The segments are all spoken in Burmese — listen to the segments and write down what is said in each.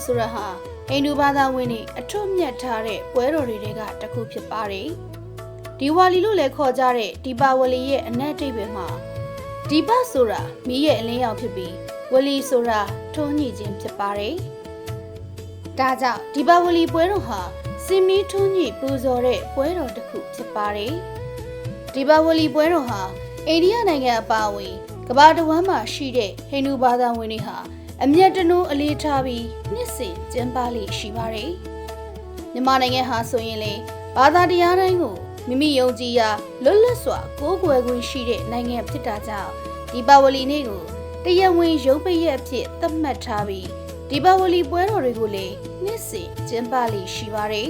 ဒီပါဝလီပွဲတော်ဆိုရဟာဟိန္ဒူဘာသာဝင်တွေအထွတ်မြတ်ထားတဲ့ပွဲတော်တွေကတစ်ခုဖြစ်ပါတယ်ဒီဝါလီလို့လည်းခေါ်ကြတဲ့ဒီပါဝလီရဲ့အနက်အဓိပ္ပာယ်မှာဒီပဆိုတာမိရဲ့အလင်းရောင်ဖြစ်ပြီးဝလီဆိုတာထုံးညှိခြင်းဖြစ်ပါတယ်ဒါကြောင့်ဒီပါဝလီပွဲတော်ဟာစင်မီထုံးညှိပူဇော်တဲ့ပွဲတော်တစ်ခုဖြစ်ပါတယ်ဒီပါဝလီပွဲတော်ဟာအိန္ဒိယနိုင်ငံအပါအဝင်ကမ္ဘာတစ်ဝန်းမှာရှိတဲ့ဟိန္ဒူဘာသာဝင်တွေဟာ အမျက်တနိုးအလေးထားပြီးနှစ်စဉ်ကျင်းပလေ့ရှိပါတယ်မြန်မာနိုင်ငံဟာဆိုရင်လေဘာသာတရားတိုင်းကိုမိမိယုံကြည်ရာလွတ်လပ်စွာကိုးကွယ်ခွင့်ရှိတဲ့နိုင်ငံဖြစ်တာကြောင့်ဒီပါဝလီနေ့ကိုတရားဝင်ရုပ်ပိတ်ရက်အဖြစ်သတ်မှတ်ထားပြီးဒီပါဝလီပွဲတော်တွေကိုလည်းနှစ်စဉ်ကျင်းပလေ့ရှိပါတယ်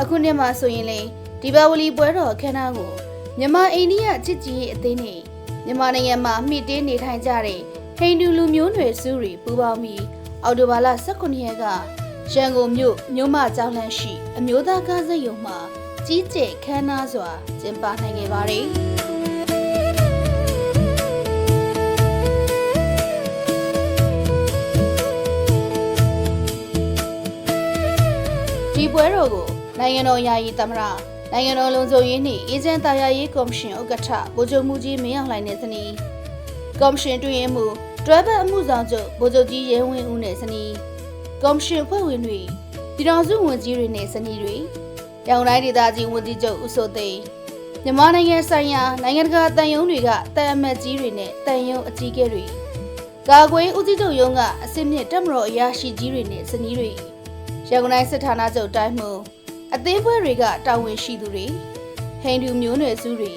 အခုနှစ်မှာဆိုရင်လေဒီပါဝလီပွဲတော်အခမ်းအနားကိုမြန်မာအိန္ဒိယချစ်ကြည်ရေးအသင်းနဲ့မြန်မာနိုင်ငံမှာအမိတင်းနေထိုင်ကြတဲ့ ဟိန္ဒူလူမျိုးနွယ်စုတွေပူးပေါင်းပြီးအော်တိုဘာလ18ရက်ကရန်ကုန်မြို့မြို့မကျောင်းလမ်းရှိ အမျိုးသားကားစက်ရုံမှာကြီးကျယ်ခမ်းနားစွာကျင်းပနိုင်ခဲ့ပါတယ်။ဒီပွဲတော်ကိုနိုင်ငံတော်ယာယီသမ္မတနိုင်ငံတော်လုံခြုံရေးနှင့်အေဂျင့်တာယာရေးကော်မရှင်ဥက္ကဋ္ဌဗိုလ်ချုပ်မှုကြီးမင်းအောင်လှိုင်နဲ့ဇနီးကော်မရှင်တွင်ရင်မူ တွဲဘက်အမှုဆောင်ချုပ်ဗိုလ်ချုပ်ကြီးရဲဝင်းဦးနဲ့ဇနီးကော်မရှင်ဖွဲ့ဝင်တွေပြည်တော်စုဝန်ကြီးတွေနဲ့ဇနီးတွေရောင်တိုင်းဒေသကြီးဝန်ကြီးချုပ်ဦးစိုးသိန်းမြန်မာနိုင်ငံဆိုင်ရာနိုင်ငံတကာတန်ယုံတွေကတန်အမတ်ကြီးတွေနဲ့တန်ယုံအကြီးအကဲတွေကာကွယ်ဦးစီးချုပ်ရုံးကအစစ်မြစ်တက်မတော်အရာရှိကြီးတွေနဲ့ဇနီးတွေရန်ကုန်တိုင်းစစ်ဌာနချုပ်တိုင်းမှုအသင်းပွဲတွေကတာဝန်ရှိသူတွေဟိန္ဒူမျိုးနွယ်စုတွေ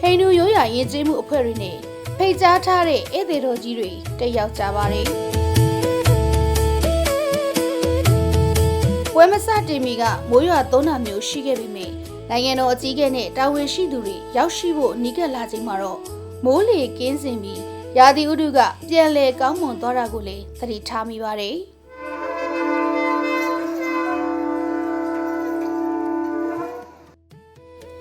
ဟိန္ဒူရိုးရာယဉ်ကျေးမှုအဖွဲ့တွေနဲ့ ဖိတ်ကြားထားတဲ့ဧည့်သည်တော်ကြီးတွေတက်ရောက်ကြပါတယ်ပွဲမစတင်မီကမိုးရွာသုံးတာမျိုးရှိခဲ့ပြီမေနိုင်ငံတော်အကြီးအကဲနဲ့တာဝန်ရှိသူတွေရောက်ရှိဖို့နှီးကပ်လာချိန်မှာတော့မိုးလေကင်းစင်ပြီးရာသီဥတုကပြန်လည်ကောင်းမွန်သွားတာကိုလည်းသတိထားမိပါတယ်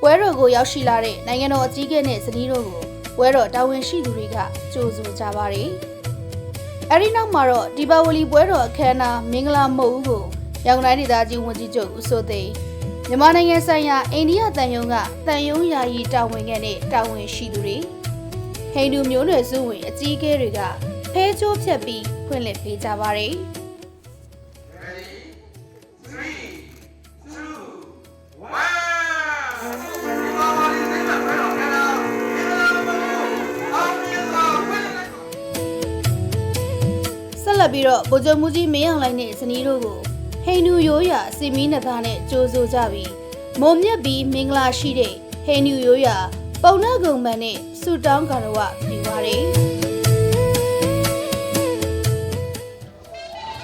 ပွဲတော်ကိုရောက်ရှိလာတဲ့နိုင်ငံတော်အကြီးအကဲနဲ့ဇနီးတို့ကို ပွဲတော်တာဝန်ရှိသူတွေကကြိုဆိုကြပါတယ်။အဲဒီနောက်မှာတော့ဒီပါဝလီပွဲတော်အခမ်းအနားမင်္ဂလာမုတ်ဦးကိုရန်ကုန်တိုင်းဒေသကြီးဝန်ကြီးချုပ်ဦးစိုးသိန်းမြန်မာနိုင်ငံဆိုင်ရာအိန္ဒိယတန်ယုံကတန်ယုံယာယီတာဝန်ခံနဲ့တာဝန်ရှိသူတွေဟိန္ဒူမျိုးနွယ်စုဝင်အကြီးအကဲတွေကဖဲချိုးဖြတ်ပြီးဖွင့်လှစ်ပေးကြပါတယ်။။ ဆက်လက်ပြီးတော့ဗိုလ်ချုပ်မှုကြီးမင်းအောင်လှိုင်နဲ့ဇနီးတို့ကိုဟိန္ဒူရိုးရာစီမီးနှစ်သားနဲ့ကြိုးဆိုကြပြီးမုံမြက်ပြီးမင်္ဂလာရှိတဲ့ဟိန္ဒူရိုးရာပုံနာကုံမန်နဲ့ဆူတောင်းကာရဝပြုပါတယ်။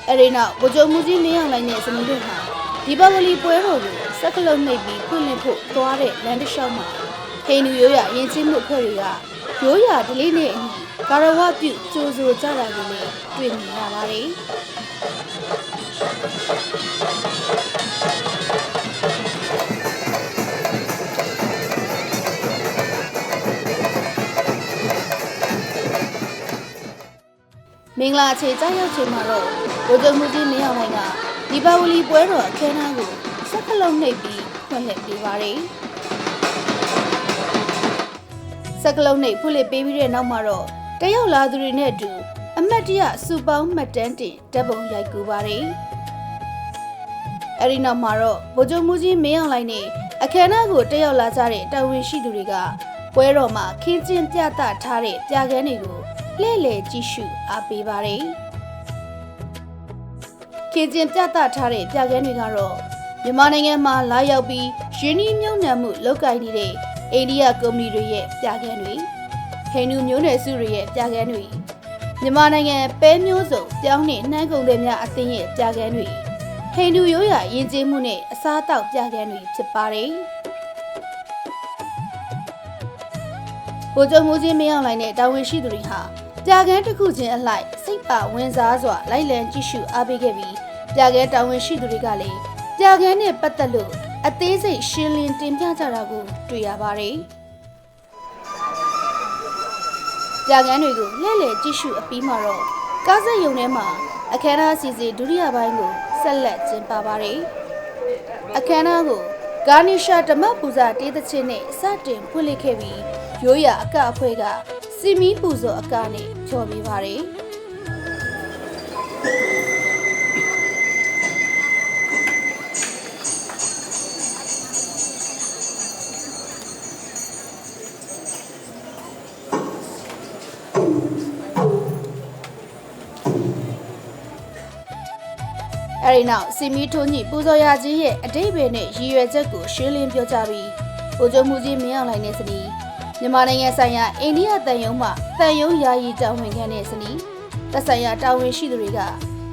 အဲဒီနောက်ဗိုလ်ချုပ်မှုကြီးမင်းအောင်လှိုင်နဲ့ဇနီးတို့ဟာဒီပါဝလီပွဲတော်ကိုစက်ကလုံးနှိပ်ပြီးဖွင့်လှစ်ဖို့သွားတဲ့လမ်းတစ်လျှောက်မှာဟိန္ဒူရိုးရာယဉ်ကျေးမှုအဖွဲ့တွေကရိုးရာဒလေးနဲ့အညီ ကာရဝပြုကြိုးဆိုကြတာကိုလည်းတွေ့မြင်ရပါတယ်။မင်္ဂလာအခြေကြောက်ရောက်ချိန်မှာတော့ဗိုလ်ချုပ်မှုကြီးမင်းအောင်လှိုင်ကဒီပါဝလီပွဲတော်အခမ်းအနားကိုစက်ကလုံးနှိပ်ပြီးဖွင့်လှစ်ပေးပါတယ်။စက်ကလုံးနှိပ်ဖွင့်လှစ်ပေးပြီးတဲ့နောက်မှာတော့ တက်ရောက်လာသူတွေနဲ့အတူအမတ်တရစူပေါင်းမှတ်တမ်းတင်တပ်ပုံရိုက်ကူပါတယ်။အဲဒီနောက်မှာတော့ဗိုလ်ချုပ်မှုကြီးမင်းအောင်လှိုင်နဲ့အခမ်းအနားကိုတက်ရောက်လာကြတဲ့တာဝန်ရှိသူတွေကပွဲတော်မှာခင်းကျင်းပြသထားတဲ့ပြကန်းတွေကိုလှည့်လည်ကြည့်ရှုအားပေးပါတယ်။ခင်ကျင်ပြသထားတဲ့ပြကန်းတွေကတော့မြန်မာနိုင်ငံမှာလာရောက်ပြီးရင်းနှီးမြှုပ်နှံမှုလုပ်ကိုင်နေတဲ့အိန္ဒိယကုမ္ပဏီတွေရဲ့ပြကန်းတွေ ဟိန္ဒူမျိုးနွယ်စုတွေရဲ့ပြကန်းတွေမြန်မာနိုင်ငံပဲမျိုးစုံပြောင်းနှင့်နှမ်းကုန်သည်များအသင်းရဲ့ပြကန်းတွေဟိန္ဒူရိုးရာယဉ်ကျေးမှုနဲ့အစားအသောက်ပြကန်းတွေဖြစ်ပါတယ်။ဗိုလ်ချုပ်မှုချင်းမင်းအောင်လှိုင်နဲ့တာဝန်ရှိသူတွေဟာပြကန်းတစ်ခုချင်းအလိုက်စိတ်ပါဝင်စားစွာလိုက်လံကြည့်ရှုအားပေးခဲ့ပြီးပြကန်းတာဝန်ရှိသူတွေကလည်းပြကန်းနဲ့ပတ်သက်လို့အသေးစိတ်ရှင်းလင်းတင်ပြကြတာကိုတွေ့ရပါတယ်။ ပြကန်းတွေကိုလှည့်လည်ကြည့်ရှုအပြီးမှာတော့ကားစက်ရုံထဲမှာအခမ်းအနားအစီအစဉ်ဒုတိယပိုင်းကိုဆက်လက်ကျင်းပပါတယ်အခမ်းအနားကိုဂါနီရှာဓမ္မပူဇာတေးသချင်းနဲ့စတင်ဖွင့်လှစ်ခဲ့ပြီးရိုးရာအကအဖွဲ့ကစီမီပူဇော်အကနဲ့ဖြော်ပြပါတယ် အဲဒီနောက်စီမီထိုးညိပူဇော်ရခြင်းရဲ့အတိတ်ပဲနဲ့ရည်ရွယ်ချက်ကိုရှင်းလင်းပြောကြားပြီးဗိုလ်ချုပ်မှုကြီးမင်းအောင်လှိုင်နဲ့စနီးမြန်မာနိုင်ငံဆိုင်ရာအိန္ဒိယတန်ယုံမှတန်ယုံယာယီတာဝန်ခံတဲ့စနီးသက်ဆိုင်ရာတာဝန်ရှိသူတွေက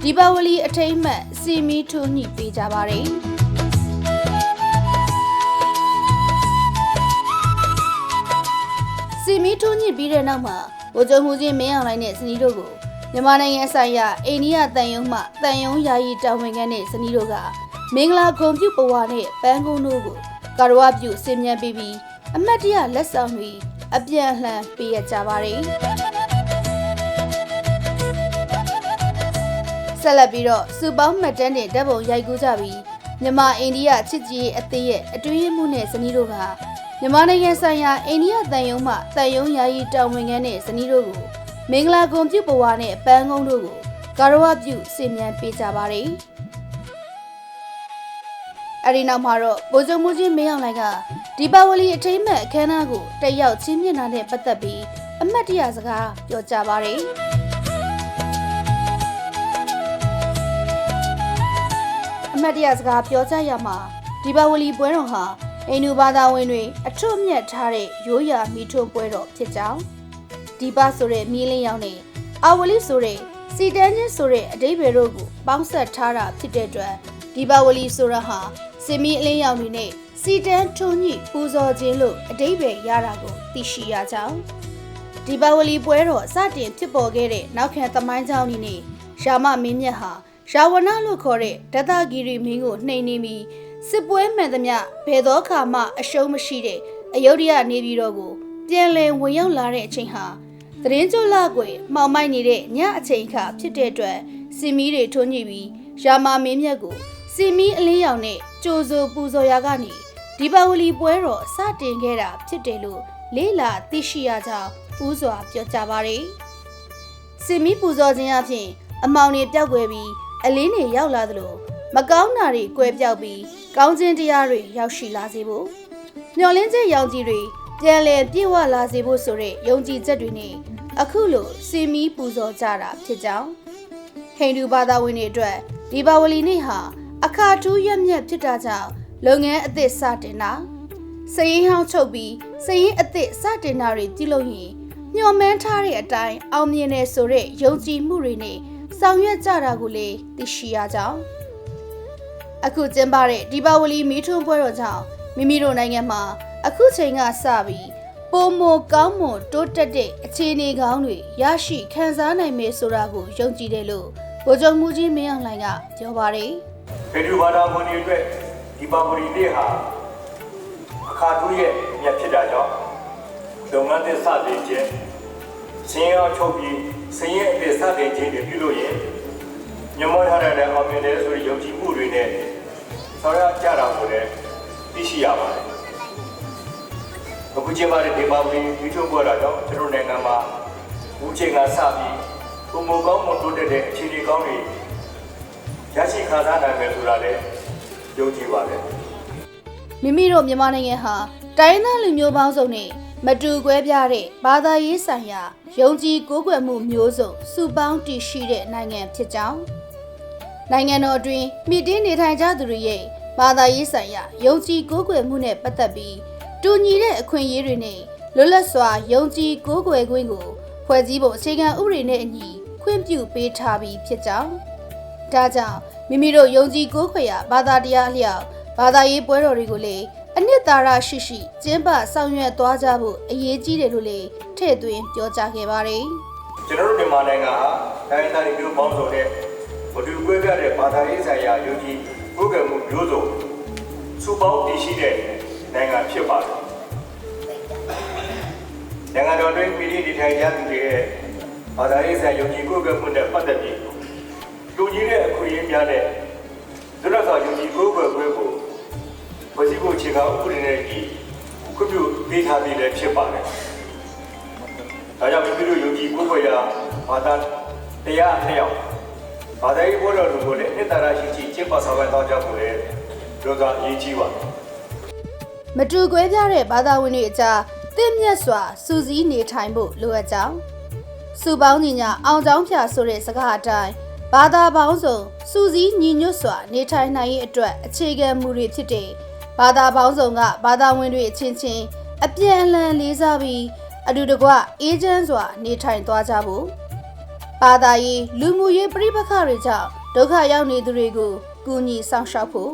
ဒီပါဝလီအထိမ့်မှတ်စီမီထိုးညိပေးကြပါတယ်စီမီထိုးညိပြီးတဲ့နောက်မှာဗိုလ်ချုပ်မှုကြီးမင်းအောင်လှိုင်နဲ့စနီးတို့ကို မြန်မာနိုင်ငံဆိုင်ရာအိန္ဒိယတန်ယုံမှတန်ယုံယာယီတာဝန်ခံတဲ့ဇနီးတို့ကမင်္ဂလာဂုံပြုပဝါနဲ့ပန်းကုန်းတို့ကိုကာရဝပြုဆင်မြန်းပြီးပြီးအမတ်တရလက်ဆောင်တွေအပြန်အလှန်ပေးရကြပါတယ်ဆက်လက်ပြီးတော့စူပေါင်းမှတ်တမ်းတွေဓာတ်ပုံရိုက်ကူးကြပြီးမြန်မာအိန္ဒိယချစ်ကြည်ရေးအသင်းရဲ့အတွင်းရေးမှုနဲ့ဇနီးတို့ကမြန်မာနိုင်ငံဆိုင်ရာအိန္ဒိယတန်ယုံမှတန်ယုံယာယီတာဝန်ခံတဲ့ဇနီးတို့ကို မင်္ဂလာကွန်ပြုတ်ပဝါနဲ့ပန်းကုန်းတို့ကိုကာရဝပြုစင်မြန်ပေးကြပါတယ်။အဲဒီနောက်မှာတော့ဗိုလ်ချုပ်မှုကြီးမင်းအောင်လှိုင်ကဒီပါဝလီအထိမ်းမဲ့အခမ်းအနားကိုတက်ရောက်ချင်းမြင့်တာနဲ့ပတ်သက်ပြီးအမတ်တရစကားပြောကြားပါတယ်။အမတ်တရစကားပြောကြားရမှာဒီပါဝလီပွဲတော်ဟာအိန္ဒူဘာသာဝင်တွေအထွတ်အမြတ်ထားတဲ့ရိုးရာမိထွန်းပွဲတော်ဖြစ်ကြောင်း ဒီပါဆိုတဲ့မြင်းလင်းရောင်နဲ့အာဝလိဆိုတဲ့စီတန်းချင်းဆိုတဲ့အတိဘယ်တို့ကိုပေါင်းဆက်ထားတာဖြစ်တဲ့အတွက်ဒီပါဝလီဆိုရဟာစင်မီအလင်းရောင်တွေနဲ့စီတန်းထုံညိပူဇော်ခြင်းလို့အတိဘယ်ရတာကိုသိရှိရကြောင်းဒီပါဝလီပွဲတော်စတင်ဖြစ်ပေါ်ခဲ့တဲ့နောက်ခံသမိုင်းကြောင်းนี้နဲ့ရာမမင်းမြတ်ဟာရာဝဏလို့ခေါ်တဲ့ဒသဂီရီမင်းကိုနှိမ်နင်းပြီးစစ်ပွဲမှန်သမျှဘယ်သောခါမှအရှုံးမရှိတဲ့အယုဒ္ဓယနေပြည်တော်ကိုပြန်လည်ဝင်ရောက်လာတဲ့အချိန်ဟာ သတင်းကြိုလကွယ်မှောင်မိုက်နေတဲ့ညအချိန်ခါဖြစ်တဲ့အတွက်စီမီတွေထွန်းညှိပြီးရာမာမင်းမြတ်ကိုစီမီအလင်းရောင်နဲ့ကြိုဆိုပူဇော်ရာကနေဒီပါဝလီပွဲတော်စတင်ခဲ့တာဖြစ်တယ်လို့လေးလာသိရှိရကြောင်းဦးစွာပြောကြားပါရယ်စင်မီပူဇော်ခြင်းအပြင်အမောင်တွေပျောက်ကွယ်ပြီးအလင်းတွေရောက်လာသလိုမကောင်းတာတွေကွဲပြောက်ပြီးကောင်းခြင်းတရားတွေရောက်ရှိလာစေဖို့မျော်လင့်ချက်ရောင်ကြီးတွေပြန်လည်ပြည့်ဝလာစေဖို့ဆိုတဲ့ယုံကြည်ချက်တွေနဲ့ အခုလိုစင်မီပူဇော်ကြတာဖြစ်ကြောင်းဟိန္ဒူဘာသာဝင်တွေအတွက်ဒီပါဝလီနေ့ဟာအခါထူးရက်မြက်ဖြစ်တာကြောင့်လုပ်ငန်းအသစ်စတင်တာစရင်ဟောင်းချုပ်ပြီးစရင်အသစ်စတင်တာတွေပြုလုပ်ရင်မျှော်မှန်းထားတဲ့အတိုင်းအောင်မြင်နေဆိုတဲ့ယုံကြည်မှုတွေနဲ့ဆောင်ရွက်ကြတာကိုလည်းသိရှိရကြောင်းအခုကျင်းပတဲ့ဒီပါဝလီမီးထွန်းပွဲတော်ကြောင့်မိမိတို့နိုင်ငံမှာအခုချိန်ကစပြီး ပုံမကောင်းမွန်တိုးတက်တဲ့အခြေအနေကောင်းတွေရရှိခံစားနိုင်မယ်ဆိုတာကိုယုံကြည်တယ်လို့ဗိုလ်ချုပ်မှုကြီးမင်းအောင်လှိုင်ကပြောပါတယ်ဟိန္ဒူဘာသာဝင်တွေအတွက်ဒီပါပရီနေ့ဟာအခါတူးရဲ့မြတ်ဖြစ်တာကြောင့်လုပ်ငန်းသစ်စတင်ခြင်းစင်းရောချုပ်ပြီးစင်းရဲ့အသစ်စတင်ခြင်းတွေပြုလို့ရင်မြတ်မောထားတဲ့အောင်မြင်တယ်ဆိုတဲ့ယုံကြည်မှုတွေနဲ့ဆောင်ရကြတာကိုလည်းသိရှိရပါတယ် အခုချိန်မှာဒီပါပရီဒီထုံးပေါ်တာကြောင့်ကျွန်တော်နိုင်ငံမှာဦးချိန်ကစပြီးပုံမကောင်းမွန်တိုးတက်တဲ့အခြေအနေကောင်းတွေရရှိခံစားနိုင်မယ်ဆိုတာလည်းယုံကြည်ပါတယ်မိမိတို့မြန်မာနိုင်ငံဟာတိုင်းသားလူမျိုးပေါင်းစုံနဲ့မတူကွဲပြားတဲ့ဘာသာရေးဆိုင်ရာယုံကြည်ကိုးကွယ်မှုမျိုးစုံစုပေါင်းတည်ရှိတဲ့နိုင်ငံဖြစ်ကြောင်းနိုင်ငံတော်အတွင်းမိတင်းနေထိုင်ကြသူတွေရဲ့ဘာသာရေးဆိုင်ရာယုံကြည်ကိုးကွယ်မှုနဲ့ပတ်သက်ပြီး တူညီတဲ့အခွင့်အရေးတွေနဲ့လွတ်လပ်စွာယုံကြည်ကိုးကွယ်ခွင့်ကိုဖွဲ့စည်းဖို့အခြေခံဥပဒေနဲ့အညီခွင့်ပြုပေးထားပြီးဖြစ်ကြောင်းဒါကြောင့်မိမိတို့ယုံကြည်ကိုးခွေရာဘာသာတရားအလျောက်ဘာသာရေးပွဲတော်တွေကိုလည်းအနှစ်သာရရှိရှိကျင်းပဆောင်ရွက်သွားကြဖို့အရေးကြီးတယ်လို့လည်းထည့်သွင်းပြောကြားခဲ့ပါတယ်ကျွန်တော်တို့မြန်မာနိုင်ငံဟာတိုင်းသားတွေမျိုးပေါင်းစုံတဲ့ဘဒူကွဲပြားတဲ့ဘာသာရေးဆိုင်ရာယုံကြည်ကိုယ်ကံမှုမျိုးစုံစုပေါင်းတည်ရှိတဲ့ နိုင်ငံဖြစ်ပါတယ်နိုင်ငံတော်တွင်ပြည်သူနေထိုင်ကြသူတွေရဲ့ဘာသာရေးဆိုင်ရာယုံကြည်ကိုယ်ကံမှုနဲ့ပတ်သက်ပြီးလွတူညီတဲ့အခွင့်အရေးများတဲ့လွတ်လပ်စွာယုံကြည်ကိုယ်ွယ်ခွင့်ကိုဖွဲ့စည်းပုံအခြေခံဥပဒေနဲ့ဒီခွင့်ပြုပေးထားပြီးလည်းဖြစ်ပါတယ်။ဒါကြောင့်မိမိတို့ယုံကြည်ကိုယ်ွယ်ရာဘာသာတရားအလျောက်ဘာသာရေးဘောတော်လူကိုလည်းနှစ်သာရရှိရှိကျင့်ပဆောင်ရတော့ကြဖို့လည်းတို့ကအရေးကြီးပါတယ်။ မတူကွဲပြားတဲ့ဘာသာဝင်တွေအကြားတင့်မြတ်စွာစူးစီးနေထိုင်ဖို့လိုအပ်ကြောင်းစုပေါင်းညီညာအောင်ကြောင်းဖြာဆိုတဲ့စကားအတိုင်းဘာသာပေါင်းစုံစူးစီးညီညွတ်စွာနေထိုင်နိုင်ရေးအတွက်အခြေခံမူတွေဖြစ်တဲ့ဘာသာပေါင်းစုံကဘာသာဝင်တွေအချင်းချင်းအပြန်အလှန်လေးစားပြီးအတူတကွအေးချမ်းစွာနေထိုင်သွားကြဖို့ဘာသာရေးလူမှုရေးပြိပခါတွေကြောင့်ဒုက္ခရောက်နေသူတွေကိုကူညီဆောင်ရှောက်ဖို့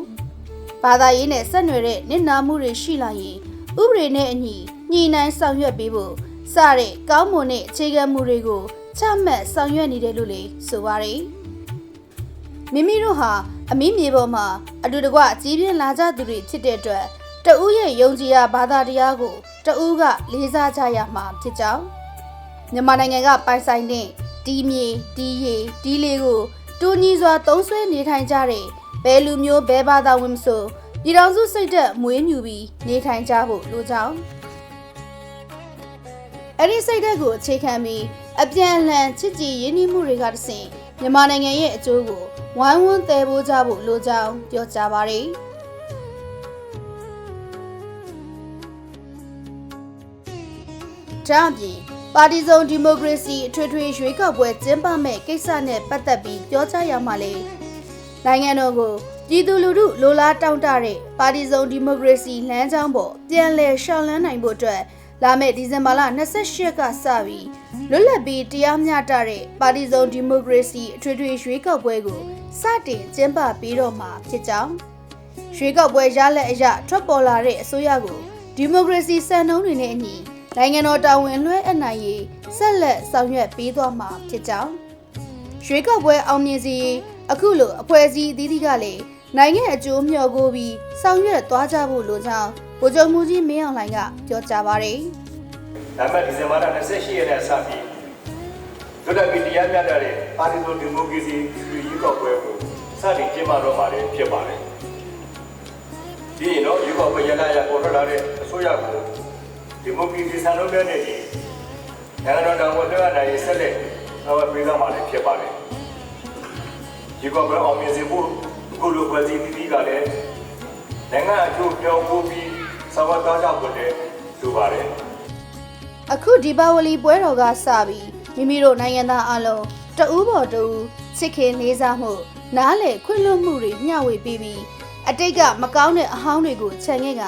ဘာသာရေးနဲ့ဆက်နွယ်တဲ့နစ်နာမှုတွေရှိလာရင်ဥပဒေနဲ့အညီညှိနှိုင်းဆောင်ရွက်ပေးဖို့စတဲ့ကောင်းမွန်တဲ့အခြေခံမူတွေကိုချမှတ်ဆောင်ရွက်နေတယ်လို့လေဆိုပါရယ်မိမိတို့ဟာအမိမြေပေါ်မှာအတူတကွကြီးပြင်းလာကြသူတွေဖြစ်တဲ့အတွက်တဦးရဲ့ယုံကြည်ရာဘာသာတရားကိုတဦးကလေးစားကြရမှာဖြစ်ကြောင်းမြန်မာနိုင်ငံကပိုင်ဆိုင်တဲ့ဒီမြေဒီရေဒီလေးကိုတူညီစွာသုံးဆွဲနေထိုင်ကြတဲ့ ဘယ်လူမျိုးဘယ်ဘာသာဝင်မဆိုပြည်တော်စုစိတ်သက်မွေးမြူပြီးနေထိုင်ကြဖို့လိုကြောင်းအဲ့ဒီစိတ်သက်ကိုအခြေခံပြီးအပြန်အလှန်ချစ်ကြည်ရင်းနှီးမှုတွေကတဆင့်မြန်မာနိုင်ငံရဲ့အကျိုးကိုဝိုင်းဝန်းသယ်ပိုးကြဖို့လိုကြောင်းပြောကြားပါရယ်ဒါအပြင်ပါတီစုံဒီမိုကရေစီအထွေထွေရွေးကောက်ပွဲကျင်းပမဲ့ကိစ္စနဲ့ပတ်သက်ပြီးပြောကြားရမှာလေ နိုင်ငံတော်ကိုပြည်သူလူထုလိုလားတောင့်တတဲ့ပါတီစုံဒီမိုကရေစီလမ်းကြောင်းပေါ်ပြန်လည်ရှောင်လန်းနိုင်ဖို့အတွက်လာမယ့်ဒီဇင်ဘာလ28ရက်ကစပြီးလွတ်လပ်ပြီးတရားမျှတတဲ့ပါတီစုံဒီမိုကရေစီအထွေထွေရွေးကောက်ပွဲကိုစတင်ကျင်းပပြီးတော့မှာဖြစ်ကြောင်းရွေးကောက်ပွဲရလက်အရထွက်ပေါ်လာတဲ့အစိုးရကိုဒီမိုကရေစီစံနှုန်းတွေနဲ့အညီနိုင်ငံတော်တာဝန်လွှဲအပ်နိုင်ရေးဆက်လက်ဆောင်ရွက်ပေးသွားမှာဖြစ်ကြောင်းရွေးကောက်ပွဲအောင်မြင်စေရေး အခုလိုအဖွဲ့အစည်းအသီးသီးကလည်းနိုင်ငံအကျိုးမျှော်ကိုပြီးဆောင်ရွက်သွားကြဖို့လိုကြောင်းဗိုလ်ချုပ်မှုကြီးမင်းအောင်လှိုင်ကပြောကြားပါတယ်ဒါပေမဲ့ဒီဇင်ဘာလ28ရက်နေ့စပြီးလွတ်လပ်ပြီးတရားမျှတတဲ့ပါတီစုံဒီမိုကရေစီရွေးကောက်ပွဲကိုစတင်ကျင်းပတော့မှာလည်းဖြစ်ပါတယ်။ဒီရင်တော့ရွေးကောက်ပွဲရလရပေါ်ထွက်လာတဲ့အစိုးရကိုဒီမိုကရေစီစံနှုန်းများနဲ့ဒီနိုင်ငံတော်တော်ဝန်လွှဲနိုင်ရေးဆက်လက်ဆောင်ရွက်ပေးသွားမှာလည်းဖြစ်ပါတယ်။ ရွေးကောက်ပွဲအောင်မြင်စေဖို့အခုလိုဖွဲ့စည်းပြီးကလည်းနိုင်ငံအကျိုးပြောင်းဖို့ပြီးဆောင်ရွက်သွားကြဖို့လည်းလိုပါတယ်။အခုဒီပါဝလီပွဲတော်ကစပြီးမိမိတို့နိုင်ငံသားအလုံးတဦးပေါ်တဦးချစ်ခင်လေးစားမှု နားလေခွင့်လွှတ်မှုတွေမျှဝေပြီးပြီးအတိတ်ကမကောင်းတဲ့အဟောင်းတွေကိုခြံခဲ့က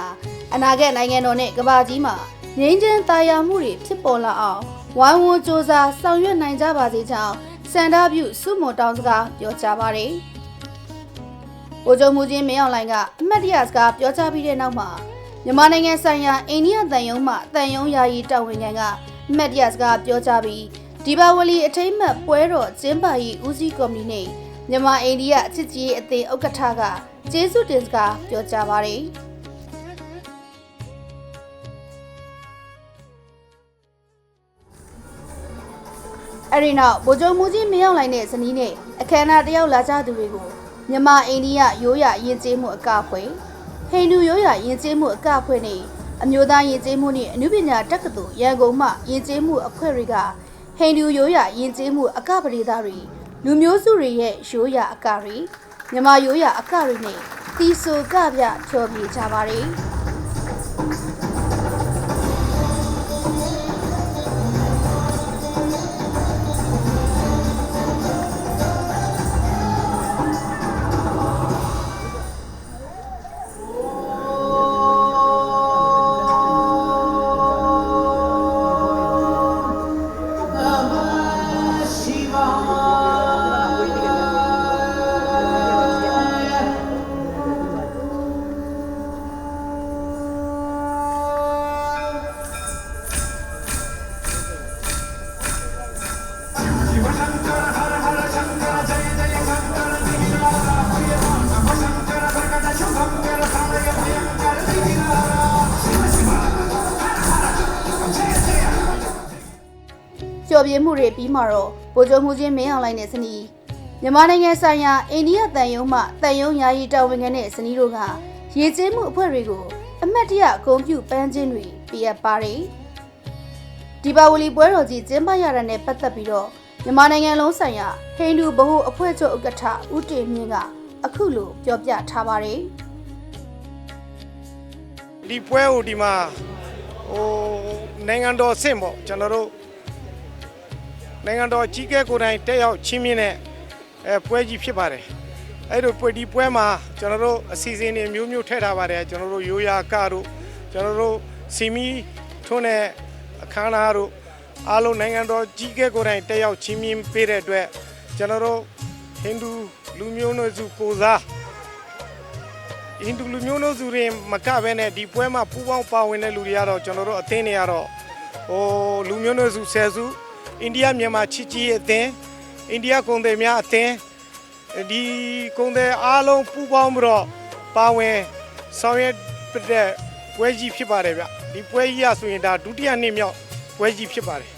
အနာဂတ်နိုင်ငံတော်နဲ့ကမ္ဘာကြီးမှာငြိမ်းချမ်းသာယာမှုတွေဖြစ်ပေါ်လာအောင်ဝိုင်းဝန်းစ조사ဆောင်ရွက်နိုင်ကြပါစေကြောင်း စန္ဒပြုစုမွန်တောင်းစကားပြောကြားပါတယ်။ဗိုလ်ချုပ်မှုချင်းမင်းအောင်လှိုင်ကအမတ်တရစကားပြောကြားပြီးတဲ့နောက်မှာမြန်မာနိုင်ငံဆိုင်ရာအိန္ဒိယတန်ယုံမှတန်ယုံယာယီတာဝန်ခံကအမတ်တရစကားပြောကြားပြီးဒီပါဝလီအထိမ့်မှတ်ပွဲတော်ကျင်းပရေးဦးစီးကော်မတီနဲ့မြန်မာအိန္ဒိယချစ်ကြည်ရေးအသင်းဥက္ကဋ္ဌကကျေးဇူးတင်စကားပြောကြားပါတယ်။ အဲ့ဒီနောက်ဗိုလ်ချုပ်မူကြီးမင်းအောင်လှိုင်တဲ့ဇနီးနဲ့အခမ်းအနားတယောက်လာကြသူတွေကိုမြန်မာအိန္ဒိယရိုးရာယဉ်ကျေးမှုအကအဖွဲ့ဟိန္ဒူရိုးရာယဉ်ကျေးမှုအကအဖွဲ့နဲ့အမျိုးသားယဉ်ကျေးမှုနှင့်အနုပညာတက္ကသိုလ်ရန်ကုန်မှယဉ်ကျေးမှုအဖွဲ့တွေကဟိန္ဒူရိုးရာယဉ်ကျေးမှုအကပရိသတ်တွေလူမျိုးစုတွေရဲ့ရိုးရာအကတွေမြန်မာရိုးရာအကတွေနဲ့တီဆိုကပြဖြောပြကြပါတယ်။ ပြင်းမှုတွေပြီးမှတော့ဗိုလ်ချုပ်မှုချင်းမင်းအောင်လှိုင်နဲ့ဇနီးမြန်မာနိုင်ငံဆိုင်ရာအိန္ဒိယတန်ယုံမှတန်ယုံယာယီတာဝန်ခံတဲ့ဇနီးတို့ကရေကျင်းမှုအဖွဲ့တွေကိုအမတ်တရအကုန်ပြုပန်းခြင်းတွေပြရပါတယ်ဒီပါဝလီပွဲတော်ကြီးကျင်းပရတာနဲ့ပတ်သက်ပြီးတော့မြန်မာနိုင်ငံလုံးဆိုင်ရာဟိန္ဒူဗဟုအဖွဲ့ချုပ်ဥက္ကဋ္ဌဦးတင်မြင့်ကအခုလိုပြောပြထားပါတယ်ဒီပွဲကိုဒီမှာဟိုနိုင်ငံတော်အဆင့်ပေါ့ကျွန်တော်တို့ နိုင်ငံတော်ကြီးကဲကိုယ်တိုင်တက်ရောက်ချင်းမြင့်တဲ့အဲပွဲကြီးဖြစ်ပါတယ်အဲ့လိုပွဲဒီပွဲမှာကျွန်တော်တို့အစီအစဉ်တွေမျိုးမျိုးထည့်ထားပါတယ်ကျွန်တော်တို့ရိုးရာကတို့ကျွန်တော်တို့စီမီထွန်းတဲ့အခမ်းအနားတို့အားလုံးနိုင်ငံတော်ကြီးကဲကိုယ်တိုင်တက်ရောက်ချင်းမြင့်ပေးတဲ့အတွက်ကျွန်တော်တို့ဟိန္ဒူလူမျိုးနွယ်စုကိုစားအင်ဒူလူမျိုးတို့စုရင်မကဘဲနဲ့ဒီပွဲမှာပူပေါင်းပါဝင်တဲ့လူတွေကတော့ကျွန်တော်တို့အသင်းတွေကတော့ဟိုလူမျိုးတို့စုဆယ်စု အိန္ဒိယမြန်မာချစ်ကြည်ရေးအသင်းအိန္ဒိယကုန်သည်များအသင်းဒီကုန်သည်အားလုံးပူပေါင်းပြီးတော့ပါဝင်ဆောင်ရွက်တဲ့ပွဲကြီးဖြစ်ပါတယ်ဗျဒီပွဲကြီးရဆိုရင်ဒါဒုတိယနှစ်မြောက်ပွဲကြီးဖြစ်ပါတယ်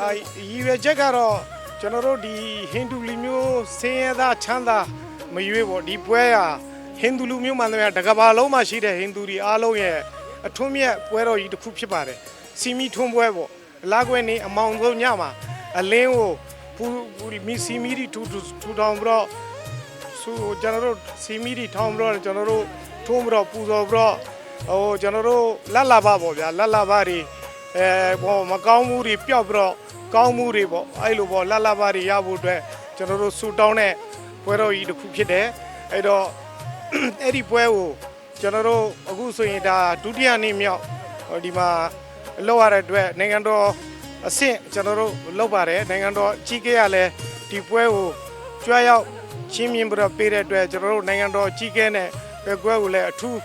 အာရည်ရွယ်ချက်ကတော့ကျွန်တော်တို့ဒီဟိန္ဒူလူမျိုးစင်ရသားချမ်းသာမရွေးပေါ့ဒီပွဲကဟိန္ဒူလူမျိုးမှန်တယ်ဗျာတကဘာလုံးမှာရှိတဲ့ဟိန္ဒူတွေအားလုံးရဲ့အထွန်းမြတ်ပွဲတော်ကြီးတစ်ခုဖြစ်ပါတယ်စီမီထွန်းပွဲပေါ့အ လားကွယ်နေအမောင်ဆုံးညမှာအလင်းကိုပူပူမီစီမီတီထူထူထူထောင်ပြီးတော့ဆိုကျွန်တော်တို့စီမီတီထောင်ပြီးတော့ကျွန်တော်တို့ထုံးပြီးတော့ပူဇော်ပြီးတော့ဟိုကျွန်တော်တို့လက်လာပါပေါ့ဗျာလက်လာပါတွေအဲဘောမကောင်းမှုတွေပျောက်ပြီးတော့ကောင်းမှုတွေပေါ့အဲ့လိုပေါ့လက်လာပါတွေရဖို့အတွက်ကျွန်တော်တို့ဆူတောင်းတဲ့ပွဲတော်ကြီးတစ်ခုဖြစ်တယ်အဲ့တော့အဲ့ဒီပွဲကိုကျွန်တော်တို့အခုဆိုရင်ဒါဒုတိယနေ့မြောက်ဟိုဒီမှာ လောက်ရတဲ့အတွက်နိုင်ငံတော်အဆင့်ကျွန်တော်တို့လောက်ပါတယ်နိုင်ငံတော်ကြီးကဲရလဲဒီပွဲကိုကြွားရောက်ချင်းမြင်ပြီးတော့ပေးတဲ့အတွက်ကျွန်တော်တို့နိုင်ငံတော်ကြီးကဲနဲ့ပဲကွဲကိုလည်းအထူး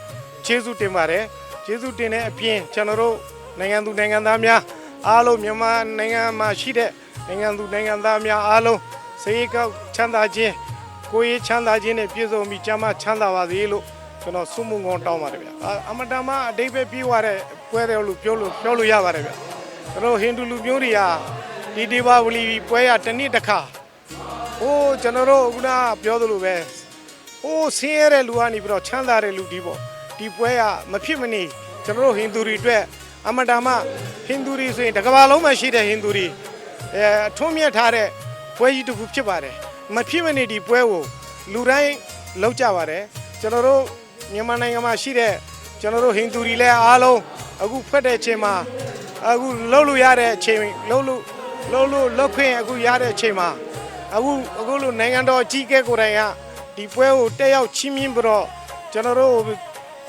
ကျေးဇူးတင်ပါတယ်ကျေးဇူးတင်တဲ့အပြင်ကျွန်တော်တို့နိုင်ငံသူနိုင်ငံသားများအားလုံးမြန်မာနိုင်ငံမှာရှိတဲ့နိုင်ငံသူနိုင်ငံသားများအားလုံးစေကောက်ချမ်းသာခြင်းကိုယ်ရေးချမ်းသာခြင်းနဲ့ပြည့်စုံပြီးကျမ်းမာချမ်းသာပါစေလို့ ကျွန်တော်ဆုမွန်ကောင်းတောင်းပါတယ်ဗျာအာအမတန်မှအတိတ်ပဲပြေးသွားတဲ့ပွဲတယ်လို့ပြောလို့ပြောလို့ရပါတယ်ဗျာကျွန်တော်ဟိန္ဒူလူမျိုးတွေကဒီဒီပါဝလီပွဲရတစ်နှစ်တစ်ခါဟိုးကျွန်တော်တို့ခုနကပြောသလိုပဲဟိုးဆင်းရဲတဲ့လူကနေပြီးတော့ချမ်းသာတဲ့လူဒီပေါ့ဒီပွဲကမဖြစ်မနေကျွန်တော်တို့ဟိန္ဒူတွေအတွက်အမတန်မှဟိန္ဒူတွေဆိုရင်တစ်ကမ္ဘာလုံးမှာရှိတဲ့ဟိန္ဒူတွေအဲအထွန်းမြတ်ထားတဲ့ပွဲကြီးတစ်ခုဖြစ်ပါတယ်မဖြစ်မနေဒီပွဲကိုလူတိုင်းလောက်ကြပါတယ်ကျွန်တော်တို့ မြန်မာနိုင်ငံမှာရှိတဲ့ကျွန်တော်တို့ဟိန္ဒူတွေလည်းအားလုံးအခုဖွက်တဲ့အချိန်မှာအခုလှုပ်လို့ရတဲ့အချိန်လှုပ်လို့လှုပ်လို့လှုပ်ခွင့်အခုရတဲ့အချိန်မှာအခုအခုလိုနိုင်ငံတော်အကြီးအကဲကိုယ်တိုင်ကဒီပွဲကိုတက်ရောက်ချင်းမြင်းပြီးတော့ကျွန်တော်တို့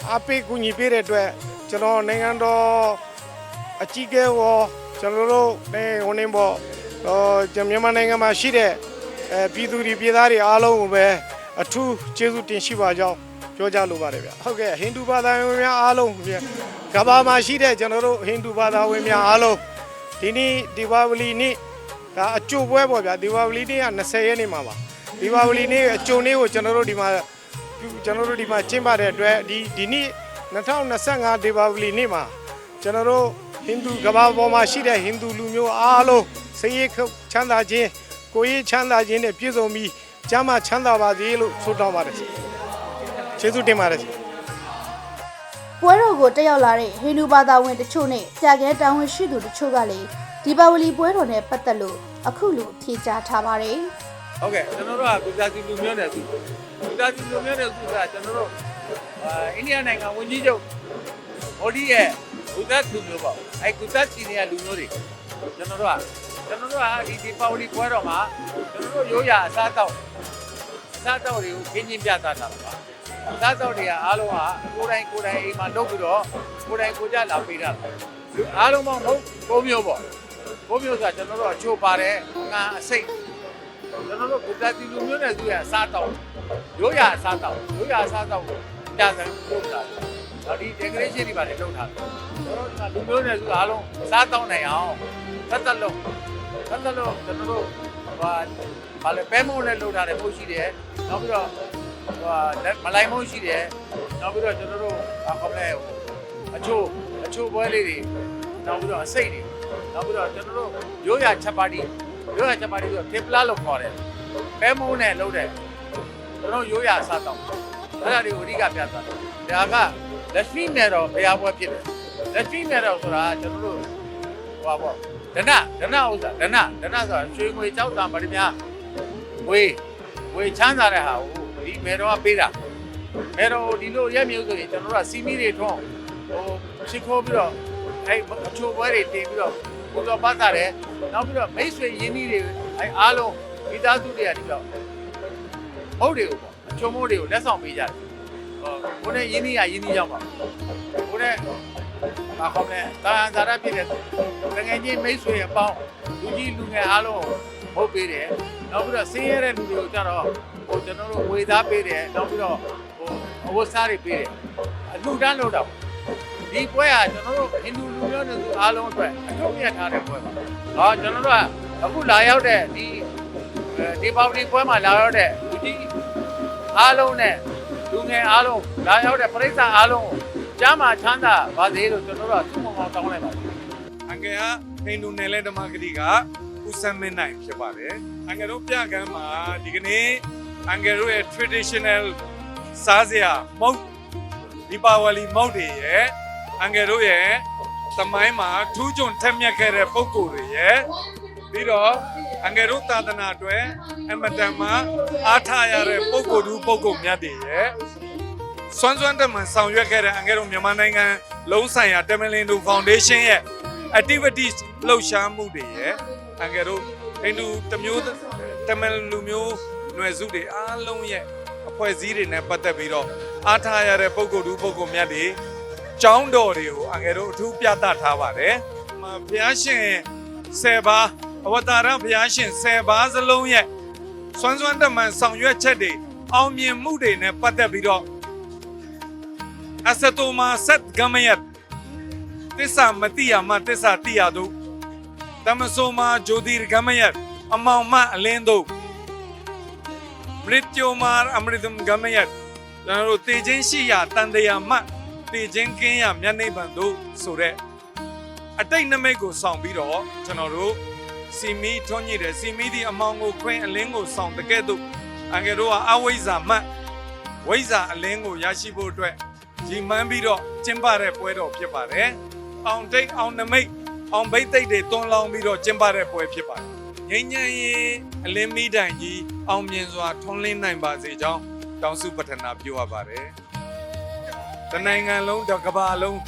အားပေးကူညီပေးတဲ့အတွက်ကျွန်တော်နိုင်ငံတော်အကြီးအကဲရောကျွန်တော်တို့အဲဟိုနေပေါ့ဟိုကျွန်မြန်မာနိုင်ငံမှာရှိတဲ့အဲပြည်သူတွေပြည်သားတွေအားလုံးကိုပဲအထူးကျေးဇူးတင်ရှိပါကြောင်း ပြောကြလိုပါတယ်ဗျဟုတ်ကဲ့ဟိန္ဒူဘာသာဝင်များအားလုံးဗျကမ္ဘာမှာရှိတဲ့ကျွန်တော်တို့ဟိန္ဒူဘာသာဝင်များအားလုံးဒီနေ့ဒီပါဝလီနေ့ဒါအကျိုးပွဲပေါ့ဗျာဒီပါဝလီနေ့က20ရက်နေ့မှာပါဒီပါဝလီနေ့အကျိုးနေ့ကိုကျွန်တော်တို့ဒီမှာပြုကျွန်တော်တို့ဒီမှာကျင်းပတဲ့အတွက်ဒီဒီနေ့2025ဒီပါဝလီနေ့မှာကျွန်တော်တို့ဟိန္ဒူကမ္ဘာပေါ်မှာရှိတဲ့ဟိန္ဒူလူမျိုးအားလုံးစိတ်ရချမ်းသာခြင်းကိုယ်ရေးချမ်းသာခြင်းနဲ့ပြည့်စုံပြီးကျမ်းမာချမ်းသာပါစေလို့ဆုတောင်းပါတယ် ကျေးဇူးတင်ပါတယ်ပွဲတော်ကိုတက်ရောက်လာတဲ့ဟိန္ဒူဘာသာဝင်တချို့နဲ့ကြာကဲတာဝန်ရှိသူတချို့ကလည်းဒီပါဝလီပွဲတော်နဲ့ပတ်သက်လို့အခုလိုဖြေကြားထားပါတယ်ဟုတ်ကဲ့ကျွန်တော်တို့ကကုသစီလူမျိုးနယ်စုကုသစီလူမျိုးနယ်စုကကျွန်တော်တို့အာအိန္ဒိယနိုင်ငံဝန်ကြီးချုပ်ဟိုဒီရဲ့ကုသလူမျိုးပေါ့အဲကုသစီနေရလူမျိုးတွေကျွန်တော်တို့ကကျွန်တော်တို့ကဒီဒီပါဝလီပွဲတော်မှာကျွန်တော်တို့ရိုးရာအစားအသောက်အစားအသောက်တွေကိုခင်းချင်းပြသတာပါအ စားအသောက်တွေကအားလုံးကကိုယ်တိုင်ကိုယ်တိုင်အိမ်မှာလုပ်ပြီးတော့ကိုယ်တိုင်ကိုယ်ကြလာပေးတာလူအားလုံးပေါင်းဟုတ်၉မျိုးပေါ့၉မျိုးဆိုတာကျွန်တော်တို့ကချိုးပါတယ်ငါအစိတ်ကျွန်တော်တို့ဗုဒ္ဓတီလူမျိုးနဲ့သူရအစားတောက်ရိုးရအစားတောက်ရိုးရအစားတောက်ကိုတာစံလုပ်တာ။ဒါဒီ decoration တွေပါတယ်လုပ်ထားတယ်။ကျွန်တော်တို့ကလူမျိုးနဲ့သူအားလုံးအစားတောက်နိုင်အောင်သတ်သက်လုံးသတ်သက်လုံးကျွန်တော်တို့ဟာဘာလဲပဲမုံနဲ့လုပ်ထားတယ်ပို့ရှိတယ်။နောက်ပြီးတော့ ဟိုမလိုက်မုံရှိတယ်။နောက်ပြီးတော့ကျွန်တော်တို့အခေါ်လဲဟိုအချို့အချို့ပွဲလေးတွေနောက်ပြီးတော့အစိတ်တွေနောက်ပြီးတော့ကျွန်တော်တို့ရိုးရချက်ပါတီရိုးရချက်ပါတီဆိုတော့ကေပလာလို့ခေါ်တယ်ပဲမုန်းနဲ့လုပ်တယ်ကျွန်တော်ရိုးရာစားတော့အဲ့ဒါတွေကိုအဓိကပြသတယ်ဒါကလက်ရှိနဲ့တော့ဘယ်ဟာပွဲဖြစ်တယ်လက်ရှိနဲ့တော့ဆိုတာကျွန်တော်တို့ဟောပေါ့ဒနဒနဥစ္စာဒနဒနဆိုတာရွှေငွေကြောက်တာမရမြဝေးဝေးချမ်းသာတဲ့ဟာကို ဒီမေတော်ကပေးတာမေတော်ဒီလိုရက်မျိုးဆိုရင်ကျွန်တော်တို့ကစီမီတွေထွန်းဟိုချစ်ခိုးပြီးတော့အဲ့အချိုပွဲတွေတင်ပြီးတော့ဘုရားပတ်တာတယ်နောက်ပြီးတော့မိတ်ဆွေရင်းနှီးတွေအဲ့အားလုံးမိသားစုတွေကဒီတော့မဟုတ်တွေကိုပေါ့အချိုမိုးတွေကိုလက်ဆောင်ပေးကြတယ်ဟောကိုနဲ့ရင်းနှီးရရင်းနှီးရောက်ပါကိုနဲ့ဘာခေါ်လဲတာဇာရဖြစ်တဲ့တကယ်ကြီးမိတ်ဆွေအပေါင်းလူကြီးလူငယ်အားလုံးဟုတ်ပေးတယ်နောက်ပြီးတော့ဆင်းရဲတဲ့လူတွေကိုကြတော့ ဟိုကျွန်တော်တို့ဝေသားပေးတယ်နောက်ပြီးတော့ဟိုအဝတ်စားတွေပေးတယ်အလူတန်းလို့တော့ဒီပွဲကကျွန်တော်တို့ဟိန္ဒူလူမျိုးတွေအားလုံးအတွက်အထုပ်ပြတ်ထားတဲ့ပွဲပါ။ဟောကျွန်တော်တို့ကအခုလာရောက်တဲ့ဒီဒီပေါတီပွဲမှာလာရောက်တဲ့လူကြီးအားလုံးနဲ့လူငယ်အားလုံးလာရောက်တဲ့ပရိသတ်အားလုံးကိုကြားမှာချမ်းသာပါစေလို့ကျွန်တော်တို့ကဆုမွန်ကောင်းတောင်းလိုက်ပါတယ်။အင်္ဂါဟိန္ဒူနယ်လဲဓမ္မဂတိကဦးစံမင်းနိုင်ဖြစ်ပါတယ်အင်္ဂါတို့ပြကမ်းမှာဒီကနေ့ အင်္ဂါတို့ရဲ့ traditional စားစရာမုတ်ဒီပါဝလီမုတ်တွေရဲ့အင်္ဂါတို့ရဲ့သမိုင်းမှာထူးချွန်ထက်မြက်ခဲ့တဲ့ပုံကိုယ်တွေရဲ့ပြီးတော့အင်္ဂါတို့သာသနာအတွက်အမတန်မှအားထားရတဲ့ပုံကိုယ်သူပုံကိုယ်မြတ်တွေရဲ့စွမ်းစွမ်းတက်မှန်ဆောင်ရွက်ခဲ့တဲ့အငယ်တို့မြန်မာနိုင်ငံလုံးဆိုင်ရာတမလင်တို့ Foundation ရဲ့ activities လှုပ်ရှားမှုတွေရဲ့အငယ်တို့ဟိန္ဒူတမျိုးတမန်လူမျိုး ຫນွယ်စုတွေအားလုံးရဲ့အဖွဲ့အစည်းတွေနဲ့ပတ်သက်ပြီးတော့အားထားရတဲ့ပုံကိုယ်တူပုံကိုယ်မြတ်တွေကျောင်းတော်တွေကိုအငယ်တို့အထူးပြသထားပါတယ်။မှာဘုရားရှင်10ပါးအဝတာရဘုရားရှင်10ပါးစလုံးရဲ့စွမ်းစွမ်းတက်မှန်ဆောင်ရွက်ချက်တွေအောင်မြင်မှုတွေနဲ့ပတ်သက်ပြီးတော့အစတိုမာဆက်ဂမယတ်တစ္ဆာမတိယမတစ္ဆာတိယတို့တမဆိုမာဂျိုဒီဂမယတ်အမောင်မအလင်းတို့ မရစ်ကျိုမာအမရဒမ်ဂမယတ်ကျွန်တော်တို့တေချင်းရှိရာတန်တရာမတေချင်းကင်းရမျက်နှိပ်ပံတို့ဆိုတဲ့အတိတ်နမိတ်ကိုဆောင်ပြီးတော့ကျွန်တော်တို့စီမီထွန်းညိတယ်စီမီဒီအမောင်ကိုခွင်းအလင်းကိုဆောင်တကဲ့သို့အငယ်တို့ကအဝိဇ္ဇာမတ်ဝိဇ္ဇာအလင်းကိုရရှိဖို့အတွက်ရီမှန်းပြီးတော့ကျင်းပတဲ့ပွဲတော်ဖြစ်ပါတယ်။အောင်တိတ်အောင်နမိတ်အောင်ဘိတ်သိက်တွေတွန်းလောင်းပြီးတော့ကျင်းပတဲ့ပွဲဖြစ်ပါတယ်။ ငိမ့်ညံရေးအလင်းမီတိုင်ကြီးအောင်မြင်စွာထွန်းလင်းနိုင်ပါစေကြောင်းတောင်းစုပတနာပြုအပ်ပါတယ်။တနိုင်ငံလုံးတစ်ကမ္ဘာလုံး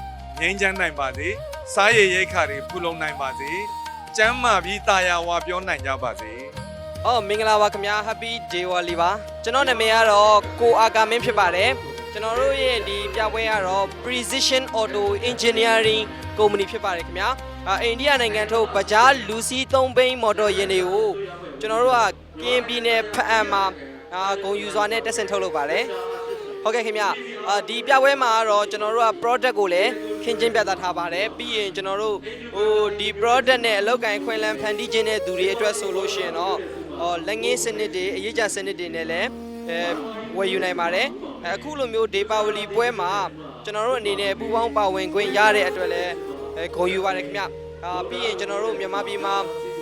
ငြိမ်းချမ်းနိုင်ပါစေ။စားရည်ရိတ်ခါတွေဖူလုံနိုင်ပါစေ။ကျမ်းမာပြီးတာယာဝါပြောနိုင်ကြပါစေ။အော်မင်္ဂလာပါခင်ဗျာ Happy Diwali ပါကျွန်တော်နာမည်ကတော့ကိုအာကာမင်းဖြစ်ပါတယ် ကျွန်တော်တို့ရဲ့ဒီပြပွဲကတော့ Precision Auto Engineering Company ဖြစ်ပါတယ်ခင်ဗျာအာအိန္ဒိယနိုင်ငံထုတ် Bajaj Lucy 3ဘိန်းမော်တော်ယာဉ်တွေကိုကျွန်တော်တို့ကကရင်ပြည်နယ်ဖအံမှာအာဂုံယူစွာနဲ့တက်ဆင်ထုတ်လုပ်ပါတယ်ဟုတ်ကဲ့ခင်ဗျအာဒီပြပွဲမှာကတော့ကျွန်တော်တို့က product ကိုလည်းခင်းချင်းပြသထားပါတယ်ပြီးရင်ကျွန်တော်တို့ဟိုဒီ product နဲ့အလောက်ကန်ခွင့်လန်းဖန်တီးခြင်းတဲ့သူတွေအတွက်ဆိုလို့ရှိရင်တော့အော်လက်ငင်းစနစ်တွေအရေးကြစနစ်တွေနဲ့လည်းအဲ ဝယ်ယူနိုင်ပါတယ်အဲအခုလိုမျိုးဒေပါဝလီပွဲမှာကျွန်တော်တို့အနေနဲ့ပူပေါင်းပါဝင်ခွင့်ရတဲ့အတွက်လည်းအဲဂုဏ်ယူပါတယ်ခင်ဗျအာပြီးရင်ကျွန်တော်တို့မြန်မာပြည်မှာ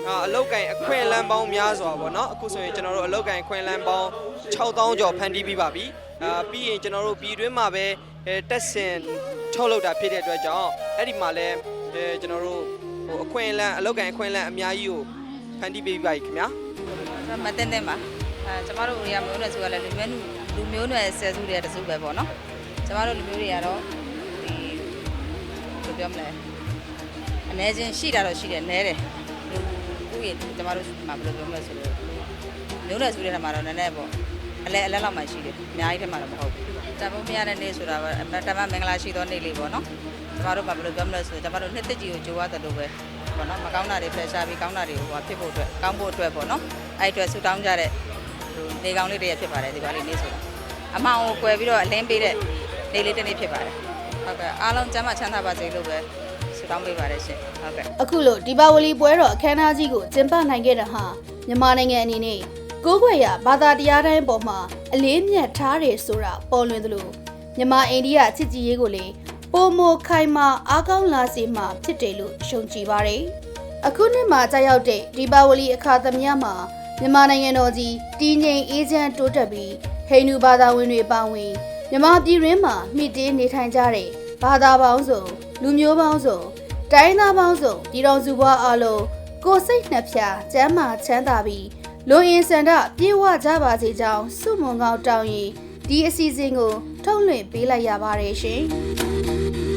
အာအလောက်ကင်အခွင့်အလမ်းပေါင်းများစွာပေါ့နော်အခုဆိုရင်ကျွန်တော်တို့အလောက်ကင်အခွင့်အလမ်းပေါင်း6000ကျော်ဖန်တီးပြီးပါပြီအာပြီးရင်ကျွန်တော်တို့ပြည်တွင်းမှာပဲအဲတက်ဆင်ထုတ်လုပ်တာဖြစ်တဲ့အတွက်ကြောင့်အဲ့ဒီမှာလည်းအဲကျွန်တော်တို့ဟိုအခွင့်အလမ်းအလောက်ကင်အခွင့်အလမ်းအများကြီးကိုဖန်တီးပေးပြီးပါပြီခင်ဗျာကျွန်တော်မတင်တင်ပါအဲကျမတို့တွေကမျိုးနွယ်စုကလည်းလူမျိုးနွယ် လူမျိုးနွယ်ဆယ်စုတွေကတစုပဲပေါ့နော်ကျမတို့လူမျိုးတွေကတော့ဒီဘယ်လိုပြောမလဲအနေချင်းရှိတာတော့ရှိတယ်နဲတယ်လူဥယျာဉ်ကျမတို့မှာဘယ်လိုပြောမလဲဆိုတော့မျိုးနွယ်စုတွေထဲမှာတော့နည်းနည်းပေါ့အလဲအလဲလောက်မှရှိတယ်အများကြီးထဲမှာတော့မဟုတ်ဘူးတန်ဖိုးမရတဲ့နေ့ဆိုတာကအမတမမင်္ဂလာရှိသောနေ့လေးပေါ့နော်ကျမတို့မှာဘယ်လိုပြောမလဲဆိုတော့ကျမတို့နှစ်သက်ကြီးကိုကြိုးရတယ်လို့ပဲပေါ့နော်မကောင်းတာတွေဖယ်ရှားပြီးကောင်းတာတွေကိုဟိုဖြစ်ဖို့အတွက်ကောင်းဖို့အတွက်ပေါ့နော်အဲ့အတွက်ဆူတောင်းကြတဲ့ ဒီကောင်းလေးတွေရဖြစ်ပါတယ်ဒီပါလေးနေ့ဆိုတာအမောင်ကိုကွယ်ပြီးတော့အလင်းပေးတဲ့နေလေးတစ်နေ့ဖြစ်ပါတယ်ဟုတ်ကဲ့အားလုံးကျမ်းမာချမ်းသာပါစေလို့ပဲဆုတောင်းပေးပါတယ်ရှင်ဟုတ်ကဲ့အခုလိုဒီပါဝလီပွဲတော်အခမ်းအနားကြီးကိုကျင်းပနိုင်ခဲ့တာဟာမြန်မာနိုင်ငံအနေနဲ့ကိုးကွယ်ရဘာသာတရားတိုင်းပေါ်မှာအလေးမြတ်ထားတယ်ဆိုတာပေါ်လွင်သလိုမြန်မာအိန္ဒိယချစ်ကြည်ရေးကိုလည်းပုံမခိုင်မာအားကောင်းလာစေမှာဖြစ်တယ်လို့ရှုံကြည်ပါတယ်။အခုနှစ်မှာကြာရောက်တဲ့ဒီပါဝလီအခါသမယမှာ မြန်မာနိုင်ငံတော်ကြီးတည်ငြိမ်အေးချမ်းတိုးတက်ပြီးဟိန္ဒူဘာသာဝင်တွေပါဝင်မြန်မာပြည်တွင်းမှာမိတေးနေထိုင်ကြတဲ့ဘာသာပေါင်းစုံလူမျိုးပေါင်းစုံတိုင်းသားပေါင်းစုံပြည်တော်စုဘွားအလုံးကိုယ်စိတ်နှဖျားကျမ်းမာချမ်းသာပြီးလူအင်စန္ဒပြေဝကြပါစေကြောင်းဆုမွန်ကောင်းတောင်းရင်ဒီအစီအစဉ်ကိုထုတ်လွှင့်ပေးလိုက်ရပါတယ်ရှင်။